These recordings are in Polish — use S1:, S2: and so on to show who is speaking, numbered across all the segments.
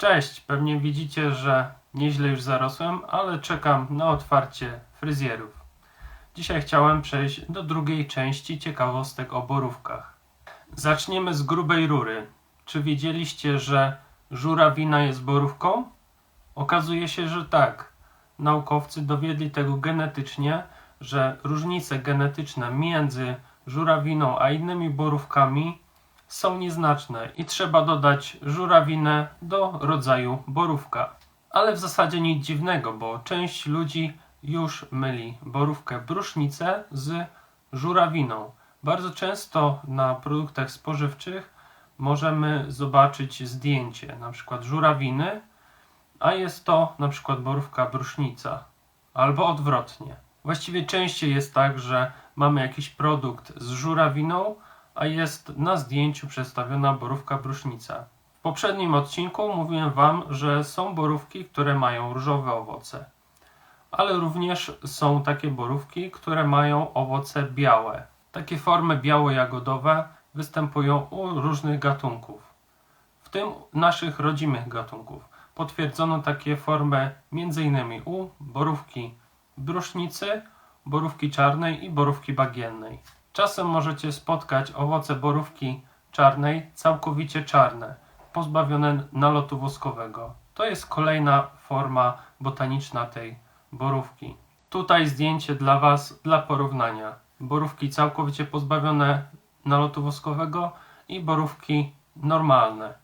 S1: Cześć, pewnie widzicie, że nieźle już zarosłem, ale czekam na otwarcie fryzjerów. Dzisiaj chciałem przejść do drugiej części ciekawostek o borówkach. Zaczniemy z grubej rury. Czy wiedzieliście, że żurawina jest borówką? Okazuje się, że tak. Naukowcy dowiedli tego genetycznie, że różnice genetyczne między żurawiną a innymi borówkami są nieznaczne i trzeba dodać żurawinę do rodzaju borówka. Ale w zasadzie nic dziwnego, bo część ludzi już myli borówkę brusznicę z żurawiną. Bardzo często na produktach spożywczych możemy zobaczyć zdjęcie na przykład żurawiny, a jest to na przykład borówka brusznica albo odwrotnie. Właściwie częściej jest tak, że mamy jakiś produkt z żurawiną, a jest na zdjęciu przedstawiona borówka brusznica. W poprzednim odcinku mówiłem Wam, że są borówki, które mają różowe owoce, ale również są takie borówki, które mają owoce białe. Takie formy biało-jagodowe występują u różnych gatunków, w tym naszych rodzimych gatunków. Potwierdzono takie formy m.in. u borówki brusznicy, borówki czarnej i borówki bagiennej. Czasem możecie spotkać owoce borówki czarnej całkowicie czarne, pozbawione nalotu woskowego. To jest kolejna forma botaniczna tej borówki. Tutaj zdjęcie dla Was dla porównania. Borówki całkowicie pozbawione nalotu woskowego i borówki normalne.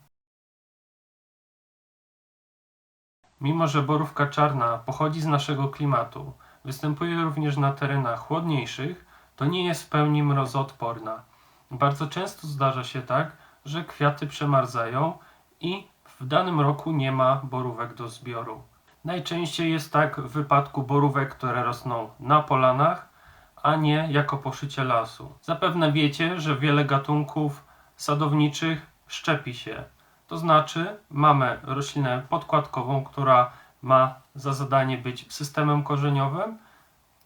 S1: Mimo, że borówka czarna pochodzi z naszego klimatu, występuje również na terenach chłodniejszych, to nie jest w pełni mrozoodporna. Bardzo często zdarza się tak, że kwiaty przemarzają i w danym roku nie ma borówek do zbioru. Najczęściej jest tak w wypadku borówek, które rosną na polanach, a nie jako poszycie lasu. Zapewne wiecie, że wiele gatunków sadowniczych szczepi się. To znaczy, mamy roślinę podkładkową, która ma za zadanie być systemem korzeniowym,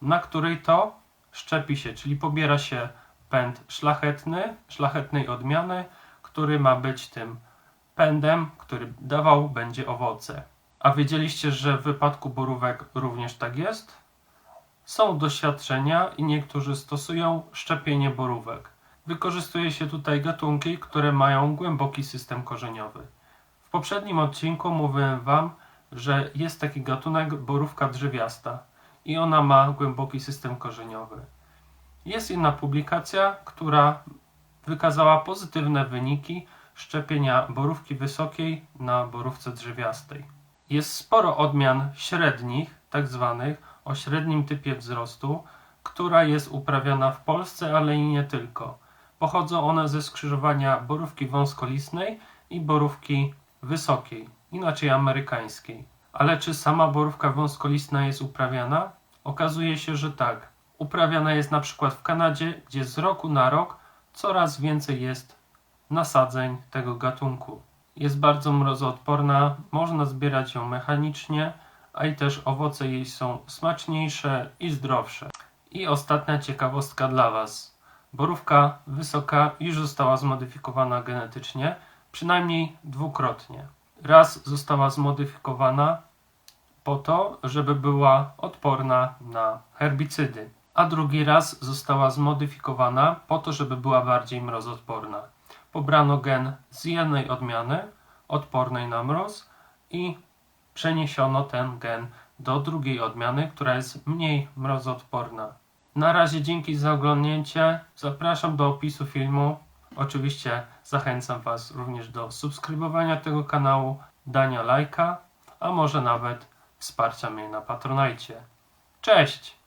S1: na której to szczepi się, czyli pobiera się pęd szlachetny, szlachetnej odmiany, który ma być tym pędem, który dawał będzie owoce. A wiedzieliście, że w wypadku borówek również tak jest? Są doświadczenia i niektórzy stosują szczepienie borówek. Wykorzystuje się tutaj gatunki, które mają głęboki system korzeniowy. W poprzednim odcinku mówiłem Wam, że jest taki gatunek borówka drzewiasta i ona ma głęboki system korzeniowy. Jest inna publikacja, która wykazała pozytywne wyniki szczepienia borówki wysokiej na borówce drzewiastej. Jest sporo odmian średnich, tak zwanych, o średnim typie wzrostu, która jest uprawiana w Polsce, ale i nie tylko. Pochodzą one ze skrzyżowania borówki wąskolistnej i borówki wysokiej, inaczej amerykańskiej. Ale czy sama borówka wąskolistna jest uprawiana? Okazuje się, że tak. Uprawiana jest na przykład w Kanadzie, gdzie z roku na rok coraz więcej jest nasadzeń tego gatunku. Jest bardzo mrozoodporna, można zbierać ją mechanicznie, a i też owoce jej są smaczniejsze i zdrowsze. I ostatnia ciekawostka dla Was. Borówka wysoka już została zmodyfikowana genetycznie, przynajmniej dwukrotnie. Raz została zmodyfikowana po to, żeby była odporna na herbicydy, a drugi raz została zmodyfikowana po to, żeby była bardziej mrozoodporna. Pobrano gen z jednej odmiany odpornej na mróz i przeniesiono ten gen do drugiej odmiany, która jest mniej mrozoodporna. Na razie dzięki za oglądnięcie. Zapraszam do opisu filmu. Oczywiście zachęcam Was również do subskrybowania tego kanału, dania lajka, a może nawet wsparcia mnie na Patronajcie. Cześć!